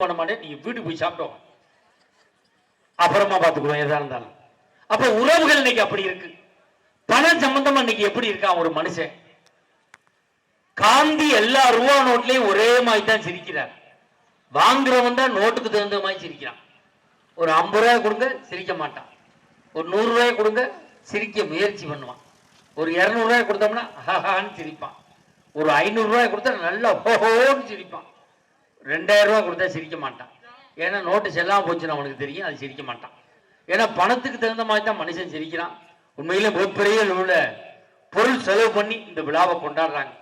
பண்ண மாட்டேன் நீ வீட்டுக்கு போய் சாப்பிட்டோம் அப்புறமா பார்த்துக்குவோம் எதா இருந்தாலும். அப்ப உறவுகள் இன்னைக்கு அப்படி இருக்கு. பணம் சம்பந்தமா இன்னைக்கு எப்படி இருக்கான் ஒரு மனுஷன்? காந்தி எல்லா ரூபா நோட்லயும் ஒரே மாதிரி தான் சிரிக்கிறார். வாங்குறவன் தான் நோட்டுக்கு தகுந்த மாதிரி சிரிக்கிறான். ஒரு ஐம்பது ரூபாய் கொடுங்க சிரிக்க மாட்டான். ஒரு நூறு ரூபாய் கொடுங்க சிரிக்க முயற்சி பண்ணுவான். ஒரு இருநூறு கொடுத்தோம்னா ஹஹான்னு சிரிப்பான். ஒரு ஐநூறு ரூபாய் கொடுத்தா நல்லா ஹோஹோன்னு சிரிப்பான். ரெண்டாயிரம் ரூபா கொடுத்தா சிரிக்க மாட்டான். ஏன்னா நோட்டு செல்லாம போச்சுன்னு அவனுக்கு தெரியும் அது சிரிக்க மாட்டான். ஏன்னா பணத்துக்கு தகுந்த மாதிரி தான் மனுஷன் சிரிக்கிறான். உண்மையில மிகப்பெரிய உள்ள பொருள் செலவு பண்ணி இந்த விழாவை கொண்டாடுறாங்க.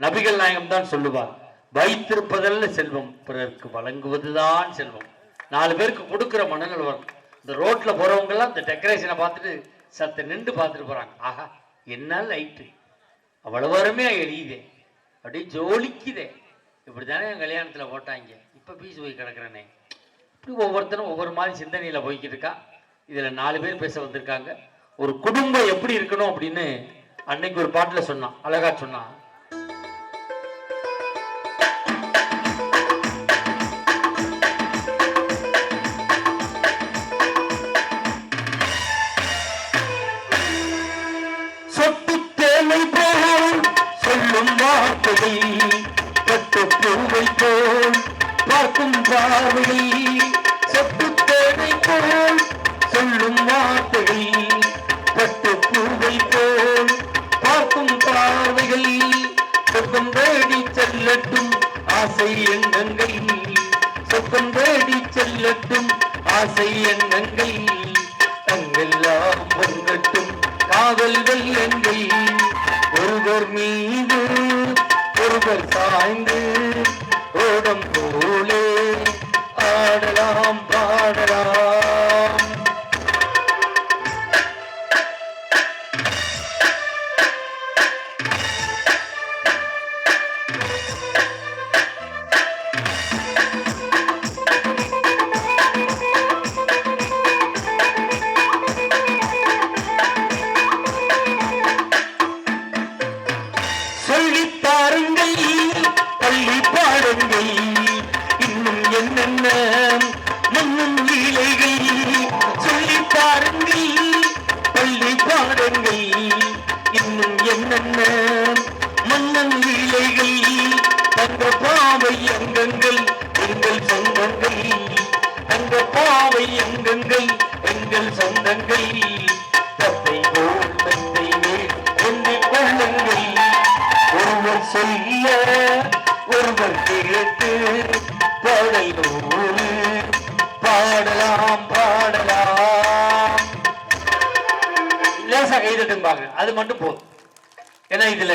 நபிகள் நாயகம் தான் சொல்லுவார் வைத்திருப்பதல்ல செல்வம் பிறருக்கு வழங்குவதுதான் செல்வம். நாலு பேருக்கு கொடுக்குற மனநல வரும். இந்த ரோட்ல போறவங்கெல்லாம் இந்த டெக்கரேஷனை பார்த்துட்டு சத்த நின்று பார்த்துட்டு போறாங்க. ஆஹா என்ன லைட்டு அவ்வளவு அருமையா எரியுதே. அப்படியே ஜோலிக்குதே. இப்படி தானே என் கல்யாணத்தில் போட்டாங்க. இப்போ பீஸ் போய் கிடக்குறேனே. இப்படி ஒவ்வொருத்தரும் ஒவ்வொரு மாதிரி சிந்தனையில் போய்கிட்டு இருக்கா. இதில் நாலு பேர் பேச வந்திருக்காங்க. ஒரு குடும்பம் எப்படி இருக்கணும் அப்படின்னு அன்னைக்கு ஒரு பாட்டில் சொன்னான். அழகா சொன்னான். பார்க்கும் இன்னும் மன்னன் லீலைகள் தங்க பாவை அங்கங்கள் எங்கள் சொந்தங்கள். தங்க பாவை அங்கங்கள் எங்கள் சொந்தங்கள். தத்தை போல் தந்தை மேல் கொண்டு கொள்ளுங்கள். ஒருவர் சொல்ல ஒருவர் கேட்டு பாடலோடு பாடலாம் பாடலாம். லேசா கைதட்டும்பாங்க அது மட்டும் போதும். ஏன்னா இதுல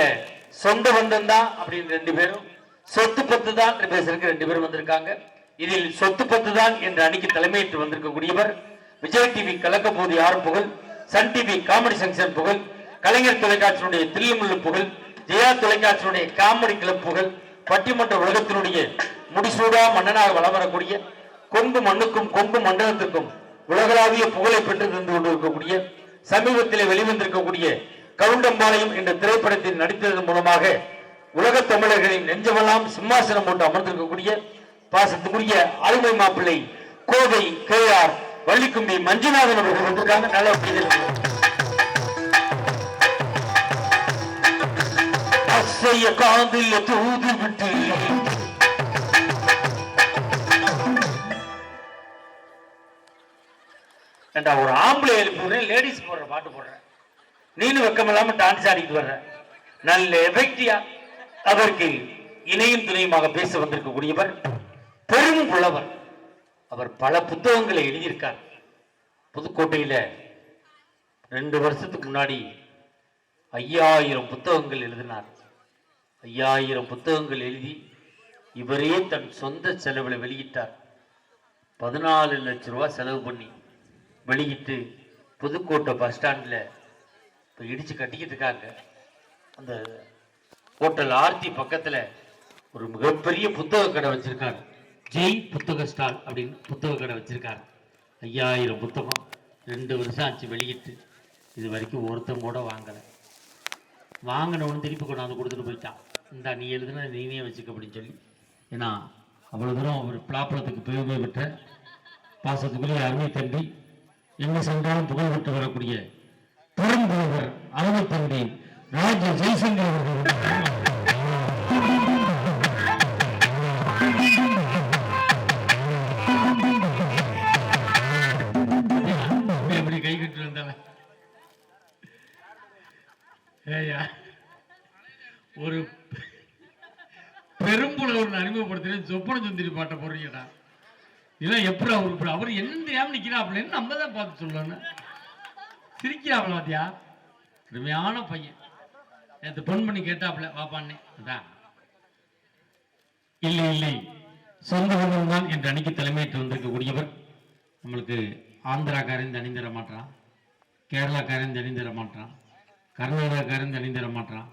சொந்த பந்தம் தான் அப்படின்னு ரெண்டு பேரும் சொத்து பத்து தான் பேசுறதுக்கு ரெண்டு பேரும் வந்திருக்காங்க. இதில் சொத்து பத்து தான் என்ற அணிக்கு தலைமையேற்று வந்திருக்கக்கூடியவர் விஜய் டிவி கலக்க போது யார் புகழ் சன் டிவி காமெடி செக்ஷன் புகழ் கலைஞர் தொலைக்காட்சியினுடைய தில்லுமுள்ளு புகழ் ஜெயா தொலைக்காட்சியினுடைய காமெடி கிளப் புகழ் பட்டிமன்ற உலகத்தினுடைய முடிசூடா மன்னனாக வலம் வரக்கூடிய கொங்கு மண்ணுக்கும் கொங்கு மண்டலத்துக்கும் உலகளாவிய புகழை பெற்று தந்து கொண்டிருக்கக்கூடிய சமீபத்திலே வெளிவந்திருக்கக்கூடிய கவுண்டம்பாளையம் என்ற திரைப்படத்தில் நடித்ததன் மூலமாக உலக தமிழர்களின் நெஞ்சமெல்லாம் சிம்மாசனம் போட்டு அமர்ந்திருக்கக்கூடிய பாசத்துக்குரிய அருமை மாப்பிள்ளை கோவை கே ஆர் வள்ளிக்கும்பி மஞ்சுநாதன் அவர்கள் வந்திருக்காங்க. நல்ல அசைய காதில் தூது விட்டு. ஏண்டா ஒரு ஆம்பளை எழுப்புறேன் லேடிஸ் போடுற பாட்டு போடுறேன் நீனும் வெக்கம் இல்லாம டான்ஸ் ஆடிட்டு வர்ற. நல்ல எஃபெக்டியா அவருக்கு இணையும் துணையுமாக பேச வந்திருக்கக்கூடியவர் பெரும் புலவர். அவர் பல புத்தகங்களை எழுதியிருக்கார். புதுக்கோட்டையில ரெண்டு வருஷத்துக்கு முன்னாடி ஐயாயிரம் புத்தகங்கள் எழுதினார். ஐயாயிரம் புத்தகங்கள் எழுதி இவரே தன் சொந்த செலவில் வெளியிட்டார். பதினாலு லட்ச ரூபா செலவு பண்ணி வெளியிட்டு புதுக்கோட்டை பஸ் ஸ்டாண்டில் இப்போ இடித்து கட்டிக்கிட்டு இருக்காங்க அந்த ஹோட்டல் ஆர்த்தி பக்கத்தில் ஒரு மிகப்பெரிய புத்தக கடை வச்சுருக்காரு ஜெய் புத்தக ஸ்டால் அப்படின்னு புத்தக கடை வச்சுருக்காரு ஐயாயிரம் புத்தகம் ரெண்டு வருஷம் ஆச்சு வெளியிட்டு. இது வரைக்கும் ஒருத்தன் கூட வாங்கலை. வாங்கினவனு திருப்பி கொண்டாந்து கொடுத்துட்டு போயிட்டான். இந்தா நீ எழுதுனா நீனே வச்சுக்க அப்படின்னு சொல்லி. ஏன்னா அவ்வளோ தூரம் அவர் பிளாப்பலத்துக்கு பெருமை பெற்ற பாசத்துக்குள்ளே அருமை தம்பி எங்கே சென்றாலும் புகழ் பெற்று வரக்கூடிய பெரும்புலவர் அருமை தம்பி ராஜ ஜெய்சங்கர் அவர்கள். கை கட்டி வந்தவன் ஏய்யா ஒரு பெரும்புலவர் அறிமுகப்படுத்துறேன் சொப்பன சுந்தரி பாட்டை போடுறீங்கடா. இதெல்லாம் எப்படி அவர் அவர் என்ன தெரியாம நிக்கிறாப்லன்னு நம்ம தான் பார்த்து சொல்லணும்? சிரிக்கிறாப்ல பாத்தியா கிருமையான பையன். நேற்று பொன் பண்ணி கேட்டாப்ல வாப்பான்னு. அதான். இல்லை இல்லை. சொந்த குடும்பம் தான் என்று அன்னைக்கு தலைமையேற்று வந்திருக்கக்கூடியவர் நம்மளுக்கு ஆந்திராக்காரன் தனி தர மாட்டான் கேரளாக்காரன் தனி தர மாட்டான் கர்நாடகாக்காரன் தனி தர மாட்டான்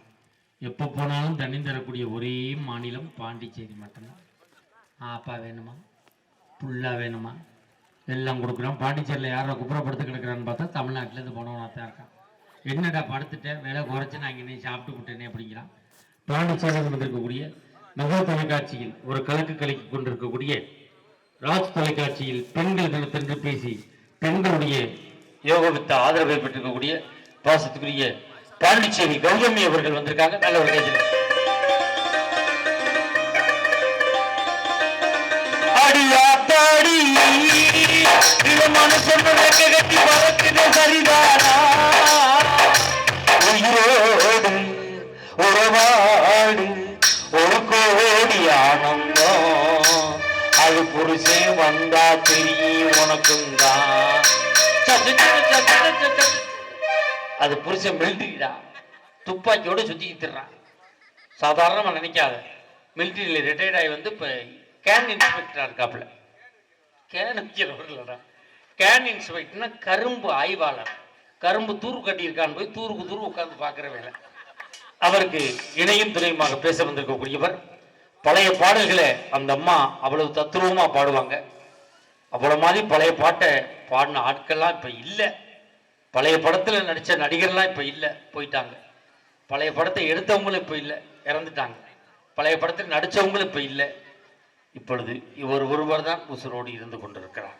எப்போ போனாலும் தண்ணி தரக்கூடிய ஒரே மாநிலம் பாண்டிச்சேரி மட்டும்தான். ஆப்பா வேணுமா? புல்லா வேணுமா? எல்லாம் கொடுக்குறோம். பாண்டிச்சேரியில் யாரோ குப்புறப்படுத்து கிடக்குறான்னு பார்த்தா தமிழ்நாட்டிலேருந்து போனவனாக தான் இருக்கான். என்னடா படுத்துட்டேன் விலை குறைச்சி நான் இங்கே சாப்பிட்டு விட்டேனே அப்படிங்கிறான். பாண்டிச்சேரியில் வந்திருக்கக்கூடிய மெகா தொலைக்காட்சியில் ஒரு கலக்கு கலக்கி கொண்டிருக்கக்கூடிய ராஜ் தொலைக்காட்சியில் பெண்கள் தினத்தன்று பேசி பெண்களுடைய யோகவித்த ஆதரவை பெற்றிருக்கக்கூடிய பாசத்துக்குரிய பாண்டிச்சேரி கௌதமி அவர்கள் வந்திருக்காங்க. நல்ல ஒரு இது மனுஷன் ரெக்க கட்டி பறக்குது சரிதானா? உயிரோடு உறவாடு ஒரு கோடி ஆனந்தம் அது புருஷன் வந்தா தெரியும் உனக்கும் தான். அது புருஷன் மிலிட்டரிடா துப்பாக்கியோட சுத்திக்கிட்டுறான் திர்றான் சாதாரணமா நினைக்காத. மிலிட்டரியில் ரிட்டையர்ட் ஆகி வந்து இப்போ கேன் இன்ஸ்பெக்டரா இருக்காப்புல. கேன் வைக்கிறவர்களடா கேன் இன்ஸ்பெக்டர்னா கரும்பு ஆய்வாளர். கரும்பு தூர் கட்டியிருக்கான்னு போய் தூருக்கு தூர் உட்காந்து பார்க்குற வேலை. அவருக்கு இணையும் துணையுமாக பேச வந்திருக்கக்கூடியவர். பழைய பாடல்களை அந்த அம்மா அவ்வளவு தத்ரூபமாக பாடுவாங்க. அவ்வளோ மாதிரி பழைய பாட்டை பாடின ஆட்கள்லாம் இப்போ இல்லை. பழைய படத்தில் நடித்த நடிகர்லாம் இப்போ இல்லை. போயிட்டாங்க. பழைய படத்தை எடுத்தவங்களும் இப்போ இல்லை. இறந்துட்டாங்க. பழைய படத்தில் நடித்தவங்களும் இப்போ இல்லை. இப்பொழுது இவர் ஒருவர் தான் உசுரோடு இருந்து கொண்டிருக்கிறார்.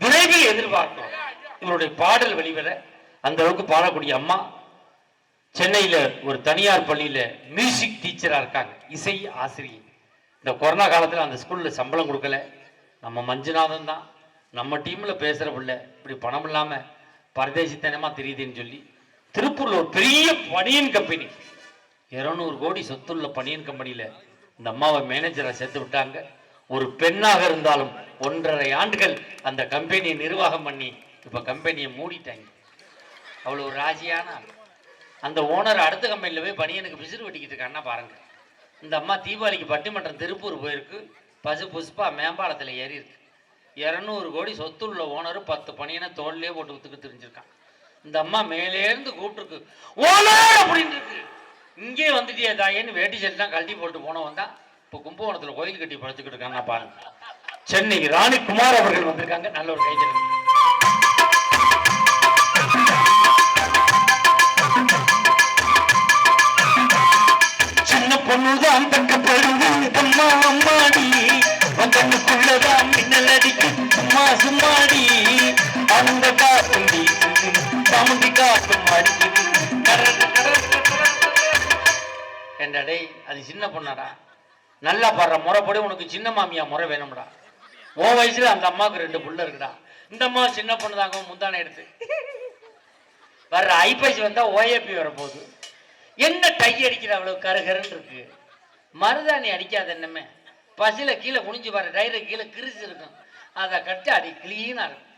விரைவில் எதிர்பார்க்கிறோம் இவருடைய பாடல் வெளிவர அந்த அளவுக்கு பாடக்கூடிய அம்மா சென்னையில ஒரு தனியார் பள்ளியில மியூசிக் டீச்சரா இருக்காங்க. இசை ஆசிரியை இந்த கொரோனா காலத்துல அந்த ஸ்கூல்ல சம்பளம் கொடுக்கல. நம்ம மஞ்சுநாதன் தான். நம்ம டீம்ல பேசுற பிள்ளை. இப்படி பணம் இல்லாம பரதேசித்தனமா தெரியுதுன்னு சொல்லி திருப்பூர்ல ஒரு பெரிய பனியன் கம்பெனி இருநூறு கோடி சொத்துள்ள பனியன் கம்பெனியில இந்த அம்மாவை மேனேஜரை சேர்த்து விட்டாங்க. ஒரு பெண்ணாக இருந்தாலும் ஒன்றரை ஆண்டுகள் அந்த கம்பெனியை நிர்வாகம் பண்ணி இப்போ கம்பெனியை மூடிட்டாங்க. அவ்வளோ ராஜியான ஆள். அந்த ஓனர் அடுத்த கம்பெனியில் போய் பனியனுக்கு விசிறு வெட்டிக்கிட்டு இருக்கான்னா பாருங்கள் இந்த அம்மா தீபாவளிக்கு பட்டிமன்றம் திருப்பூர் போயிருக்கு. பசு புஷ்பா மேம்பாலத்தில் ஏறி இருக்கு. இரநூறு கோடி சொத்துள்ள ஓனர் பத்து பனியனை தோல்லையே போட்டு வித்துக்கிட்டு தெரிஞ்சிருக்கான். இந்த அம்மா மேலேருந்து கூப்பிட்டுருக்கு. ஓனர் அப்படின்னு இருக்கு. இங்கே வந்துட்டியே தாயேன்னு வேட்டி செல்லாம் கழட்டி போட்டு போனவன் தான் இப்போ கும்பகோணத்தில் கோயில் கட்டி படுத்துக்கிட்டு பாருங்க. சென்னை ராணி குமார் அவர்கள் வந்திருக்காங்க நல்ல ஒரு கைச்சல் சின்ன பொண்ணுதான் தக்கப்படுது அம்மா அம்மாடி. கண்ணுக்குள்ளதான் மின்னல் சும்மா சும்மாடி. அந்த காத்தும் சாமுண்டி காத்தும் அடிக்குது டேய் அது சின்ன பொண்ணாடா. நல்லா பாடுற முறைப்படி உனக்கு சின்ன மாமியா முறை வேணும்டா. உன் வயசுல அந்த அம்மாவுக்கு ரெண்டு புள்ள இருக்குடா. இந்த அம்மா சின்ன பொண்ணு தாங்க முந்தானை எடுத்து. வர்ற ஐப்பசி வந்தா ஓஏபி வரப்போகுது. என்ன டை அடிக்கிற அவ்வளவு கருகருன்னு இருக்கு. மருதாணி அடிக்காத என்னமே. பசில கீழே குனிஞ்சு பாரு டயரு கீழே கிரிசு இருக்கும். அதை கட்டி அடி கிளீனா இருக்கும்.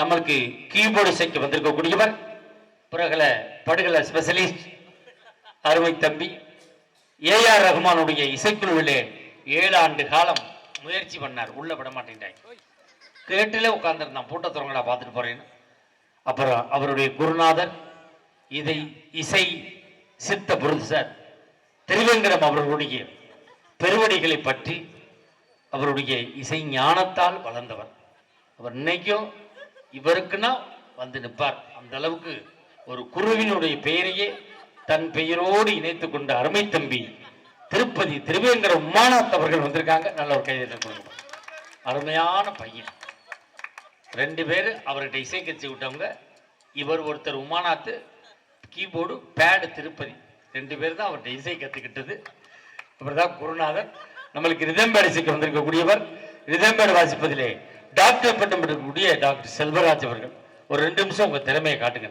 நம்மளுக்கு கீபோர்டு இசைக்கு வந்திருக்கக்கூடியவர் பிறகுல படுகலை ஸ்பெஷலிஸ்ட் அருமை தம்பி. ஏஆர் ரஹ்மானுடைய இசைக்குழுவிலே ஏழு ஆண்டு காலம் முயற்சி பண்ணார். உள்ள விட மாட்டேன்டாய் கேட்டிலே உட்கார்ந்துருந்தான். பூட்ட திறங்கடா பார்த்துட்டு போறேன்னு அப்புறம் அவருடைய குருநாதர் இதை இசை சித்த புருஷர் திருவேங்கடம் அவர்களுடைய பெருவடிகளை பற்றி அவருடைய இசை ஞானத்தால் வளர்ந்தவர். அவர் இன்னைக்கும் இவருக்குன்னா வந்து நிற்பார். அந்த அளவுக்கு ஒரு குருவினுடைய பெயரையே தன் பெயரோடு இணைத்துக் கொண்ட அருமை தம்பி திருப்பதி திருவேங்கர உமாநாத் அவர்கள் வந்திருக்காங்க. நல்ல ஒரு கைதில் கொடுங்க அருமையான பையன். ரெண்டு பேர் அவர்கிட்ட இசை கட்சி விட்டவங்க. இவர் ஒருத்தர் உமானாத்து கீபோர்டு பேடு திருப்பதி. ரெண்டு பேர் தான் அவர்கிட்ட இசை கற்றுக்கிட்டது இவர் தான் குருநாதன் நம்மளுக்கு ரிதம்பேடு இசைக்கு வந்திருக்கக்கூடியவர். ரிதம்பேடு வாசிப்பதிலே டாக்டர் பட்டம் பெற்றக்கூடிய டாக்டர் செல்வராஜ் அவர்கள். ஒரு ரெண்டு நிமிஷம் உங்கள் திறமையை காட்டுங்க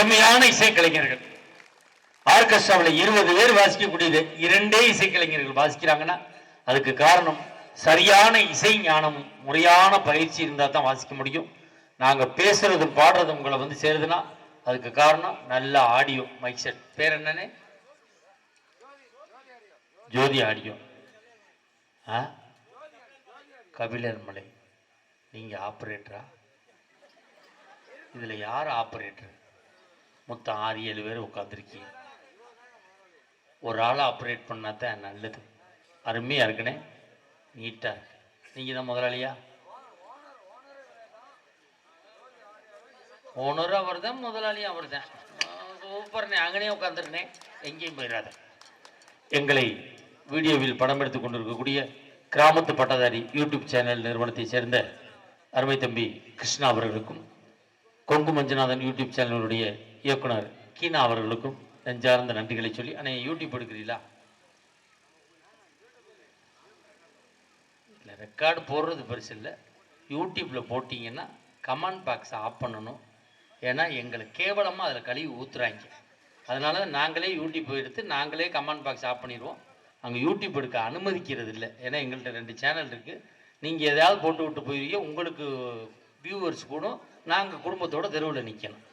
திறமையான இசைக்கலைஞர்கள். ஆர்கெஸ்ட்ராவில் இருபது பேர் வாசிக்கக்கூடியது. இரண்டே இசைக்கலைஞர்கள் வாசிக்கிறாங்கன்னா அதுக்கு காரணம் சரியான இசை ஞானம் முறையான பயிற்சி இருந்தால் தான் வாசிக்க முடியும். நாங்கள் பேசுறதும் பாடுறதும் உங்களை வந்து சேருதுன்னா அதுக்கு காரணம் நல்ல ஆடியோ மைக் செட் பேர் என்னன்னு? ஜோதி ஆடியோ. ஆ? கபிலர் மலை. நீங்கள் ஆப்ரேட்டரா இதில் யார் ஆப்ரேட்டர் மொத்தம் ஆறு ஏழு பேர் உட்காந்துருக்கீங்க ஒரு ஆளை ஆப்ரேட் பண்ணால் தான் நல்லது. அருமையாக இருக்குனே. நீட்டாக இருக்கு. நீங்கள் தான் முதலாளியா? ஓனரும் அவர் தான் முதலாளியும் அவர் தான். சூப்பர்ண்ணே அங்கனே உட்காந்துருந்தேன் எங்கேயும் போயிடாத எங்களை வீடியோவில் படம் எடுத்து கொண்டிருக்கக்கூடிய கிராமத்து பட்டதாரி யூடியூப் சேனல் நிறுவனத்தை சேர்ந்த அருமை தம்பி கிருஷ்ணா அவர்களுக்கும் கொங்கு மஞ்சுநாதன் யூடியூப் சேனலுடைய இயக்குனர் கீனா அவர்களுக்கும் நெஞ்சார்ந்த நன்றிகளை சொல்லி அண்ணே யூடியூப் எடுக்கிறீங்களா? இல்லை ரெக்கார்டு போடுறது பெருசு இல்லை. யூடியூப்பில் போட்டிங்கன்னா கமெண்ட் பாக்ஸை ஆஃப் பண்ணணும். ஏன்னா எங்களை கேவலமாக அதில் கழுவி ஊத்துறாங்க. அதனால நாங்களே யூடியூப் எடுத்து நாங்களே கமெண்ட் பாக்ஸ் ஆஃப் பண்ணிடுவோம். அங்கே யூடியூப் எடுக்க அனுமதிக்கிறது இல்லை. ஏன்னா எங்கள்கிட்ட ரெண்டு சேனல் இருக்குது நீங்கள் எதாவது போட்டு விட்டு போயிருவீங்க உங்களுக்கு வியூவர்ஸ் கூட நாங்கள் குடும்பத்தோட தெருவில் நிற்கணும்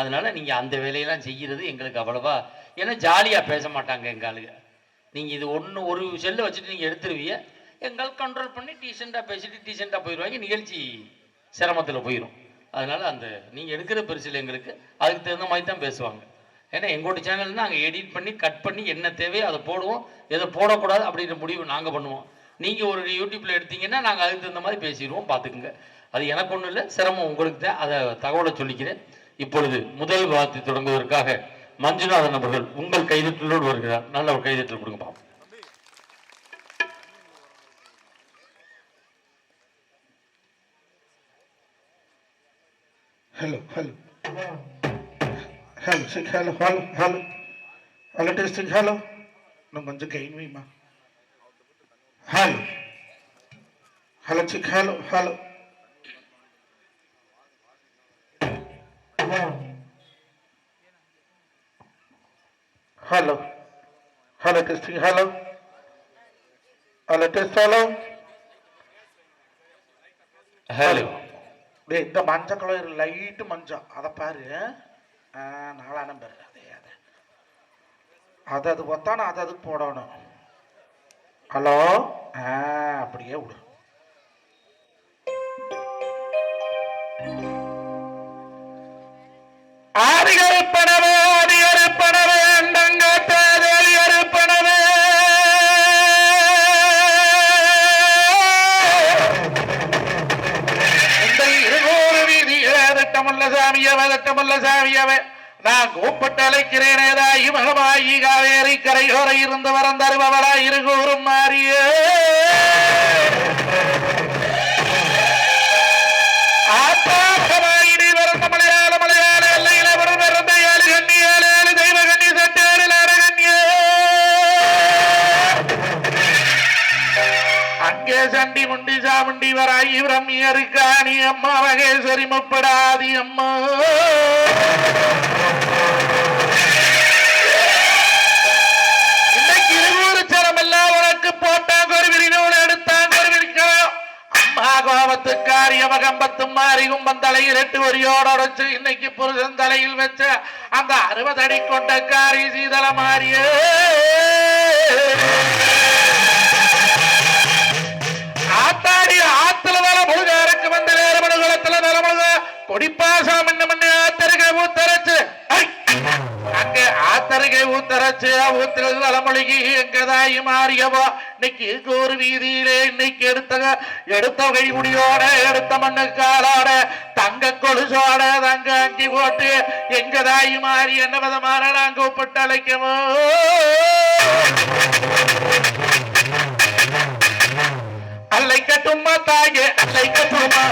அதனால நீங்கள் அந்த வேலையெல்லாம் செய்கிறது எங்களுக்கு அவ்வளவா ஏன்னா ஜாலியாக பேச மாட்டாங்க எங்கள் ஆளுங்க. நீங்கள் இது ஒன்று ஒரு செல்லை வச்சுட்டு நீங்கள் எடுத்துருவீங்க எங்கள் கண்ட்ரோல் பண்ணி டீசெண்டாக பேசிட்டு டீசெண்டாக போயிடுவாங்க நிகழ்ச்சி சிரமத்தில் போயிடும் அதனால் அந்த நீங்கள் எடுக்கிற பெருசில் எங்களுக்கு அதுக்கு தகுந்த மாதிரி தான் பேசுவாங்க. ஏன்னா எங்களோட சேனல்னால் நாங்கள் எடிட் பண்ணி கட் பண்ணி என்ன தேவையோ அதை போடுவோம் எதை போடக்கூடாது அப்படின்ற முடிவு நாங்கள் பண்ணுவோம். நீங்கள் ஒரு யூடியூப்பில் எடுத்தீங்கன்னா நாங்கள் அதுக்கு தகுந்த மாதிரி பேசிடுவோம் பார்த்துக்குங்க. அது எனக்கு ஒன்றும் இல்லை சிரமம் உங்களுக்கு தான் அதை தகவலை சொல்லிக்கிறேன். இப்பொழுது முதல் வார்த்தை தொடங்குவதற்காக மஞ்சுநாதன் அவர்கள் உங்கள் கைதட்டலோடு வருகிறார். நல்ல ஒரு கைதட்டல் கொடுங்க பாப்போம். Hello hello Hello, hello hello hello hello Hello, testing, hello. இன்னும் கொஞ்சம் gain வைமா hello hello check hello hello hello hello testing hello hello test hello hello டேய் இந்த மஞ்சள் கலர் லைட்டு மஞ்சள் அதை பாரு. ஆ, நாலாம் நம்பர் அதே அதே. அது அது ஒத்தான அது அதுக்கு போடணும். ஹலோ ஆ அப்படியே விடு. சாமியவ திட்டமுள்ள சாமியவ. நான் கூப்பிட்டு அழைக்கிறேன் ஏதாயி மகமாயி காவேரி கரையோரை இருந்து வரம் தருபவளா இருகூறும் மாறியே. அங்கே சண்டி முண்டி சாமுண்டி வராயி பிரம்மியருக்காணி அம்மா மகேஸ்வரி முப்படாதி அம்மா. இன்னைக்கு இருநூறு சரம் எல்லாம் உனக்கு போட்டான் கொருவிரி நூல் எடுத்தான் கொருவிரிக்கிறோம் அம்மா கோபத்துக்காரிய மகம்பத்தும் மாறி கும்பன் தலையில் எட்டு ஒரியோட உடைச்சு இன்னைக்கு புருஷன் தலையில் வச்ச அந்த அறுபது அடி கொண்ட காரி சீதள மாறியே கொடிப்பாசம் என்ன மண்ணு ஆத்தருகை ஊத்தரைச்சு. அங்க ஆத்தருகை ஊத்தரைச்சு ஊத்துல நிலமொழிகி எங்கதாயி மாறியவோ இன்னைக்கு ஒரு வீதியிலே இன்னைக்கு எடுத்த எடுத்த கை முடியோட எடுத்த மண்ணு காலோட தங்க கொலுசோட தங்க அங்கி போட்டு எங்கதாயி மாறி என்ன விதமான நாங்க கூப்பிட்டு அழைக்கவோ? அல்லை கட்டுமா தாயே அல்லை கட்டுமா